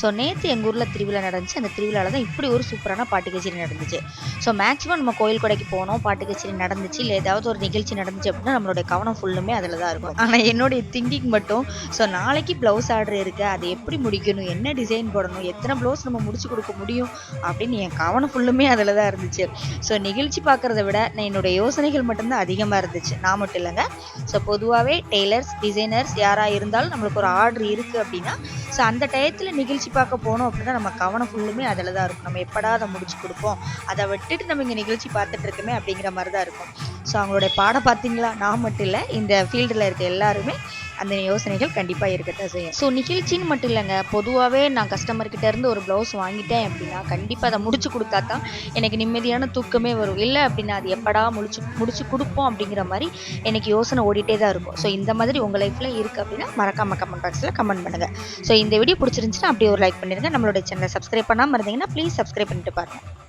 So நேற்று எங்கள் ஊரில் திருவிழா நடந்துச்சு. அந்த திருவிழாவில் தான் இப்படி ஒரு சூப்பரான பாட்டு கச்சேரி நடந்துச்சு. ஸோ மேக்ஸிமம் நம்ம கோயில் கொடைக்கு போனோம் பாட்டு கச்சேரி நடந்துச்சு. இல்லை ஏதாவது ஒரு நிகழ்ச்சி நடந்துச்சு அப்படின்னா நம்மளுடைய கவனம் ஃபுல்லுமே அதில் தான் இருக்கும். ஆனால் என்னுடைய திங்கிங் மட்டும் ஸோ நாளைக்கு ப்ளவுஸ் ஆர்டர் இருக்குது அதை எப்படி முடிக்கணும்? என்ன டிசைன் போடணும்? எத்தனை ப்ளவுஸ் நம்ம முடிச்சு கொடுக்க முடியும்? அப்படின்னு என் கவனம் ஃபுல்லுமே அதில் தான் இருந்துச்சு. ஸோ நிகழ்ச்சி பார்க்குறத விட நான் என்னுடைய யோசனைகள் மட்டும்தான் அதிகமாக இருந்துச்சு. நான் மட்டும் இல்லைங்க. ஸோ பொதுவாகவே டெய்லர்ஸ் டிசைனர்ஸ் யாராக இருந்தாலும் நம்மளுக்கு ஒரு ஆர்டர் இருக்குது அப்படின்னா ஸோ அந்த டயத்தில் நிகழ்ச்சி பார்க்க போனோம் அப்படின்னா நம்ம கவனம் ஃபுல்லுமே அதில் தான் இருக்கும். நம்ம எப்படா அதை முடிச்சு கொடுப்போம். அதை விட்டுட்டு நம்ம இங்கே நிகழ்ச்சி பார்த்துட்டு இருக்கோமே அப்படிங்கிற மாதிரி தான் இருக்கும். ஸோ அவங்களுடைய பாடம் பார்த்தீங்களா? நான் மட்டும் இல்லை இந்த ஃபீல்டில் இருக்க எல்லாருமே அந்த யோசனைகள் கண்டிப்பாக இருக்கத்தான் செய்யும். ஸோ நிகழ்ச்சின்னு மட்டும் இல்லைங்க. பொதுவாகவே நான் கஸ்டமர்கிட்ட இருந்து ஒரு ப்ளவுஸ் வாங்கிட்டேன் அப்படின்னா கண்டிப்பாக அதை முடிச்சு கொடுத்தா தான் எனக்கு நிம்மதியான தூக்கமே வரும். இல்லை அப்படின்னா அது எப்படா முடிச்சு முடிச்சு கொடுப்போம் அப்படிங்கிற மாதிரி எனக்கு யோசனை ஓடிட்டே தான் இருக்கும். ஸோ இந்த மாதிரி உங்கள் லைஃப்பில் இருக்குது அப்படின்னா மறக்காம கமெண்ட் பாக்ஸில் கமெண்ட் பண்ணுங்கள் ஸோ இந்த வீடியோ பிடிச்சிருந்துச்சுன்னா அப்படியே ஒரு லைக் பண்ணிடுங்க நம்மளோட சேனலை சப்ஸ்கிரைப் பண்ணாமல் இருந்தீங்கன்னா ப்ளீஸ் சப்ஸ்கிரைப் பண்ணிட்டு பாருங்கள்